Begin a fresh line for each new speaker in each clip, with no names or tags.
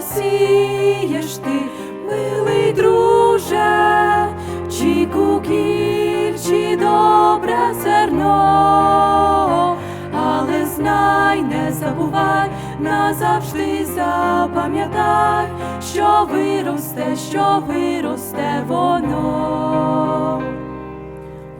посієш ти, милий друже, чи кукіль, чи добре зерно, але знай, не забувай, назавжди запам'ятай, що виросте, що виросте воно.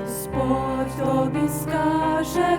Господь тобі скаже,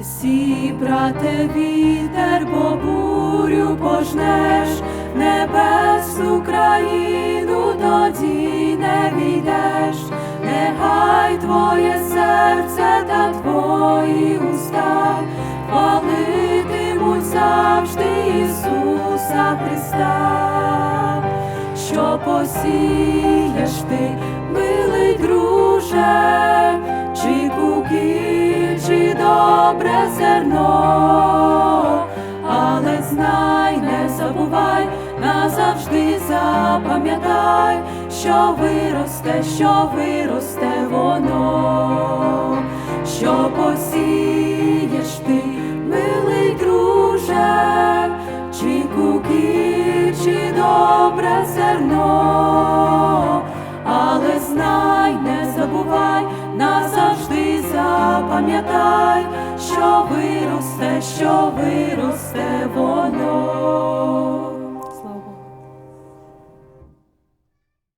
Не сій, брате, вітер, бо бурю пожнеш, небесну країну тоді не війдеш, нехай твоє серце та твої уста хвалитимуть завжди Ісуса Христа, що посієш ти, милий друже, добре зерно, але знай, не забувай, назавжди запам'ятай, що виросте, що виросте воно, що посієш ти, милий друже, чи кукіль, чи добре зерно, але знай, не забувай, назавжди запам'ятай, що виросте, що виросте.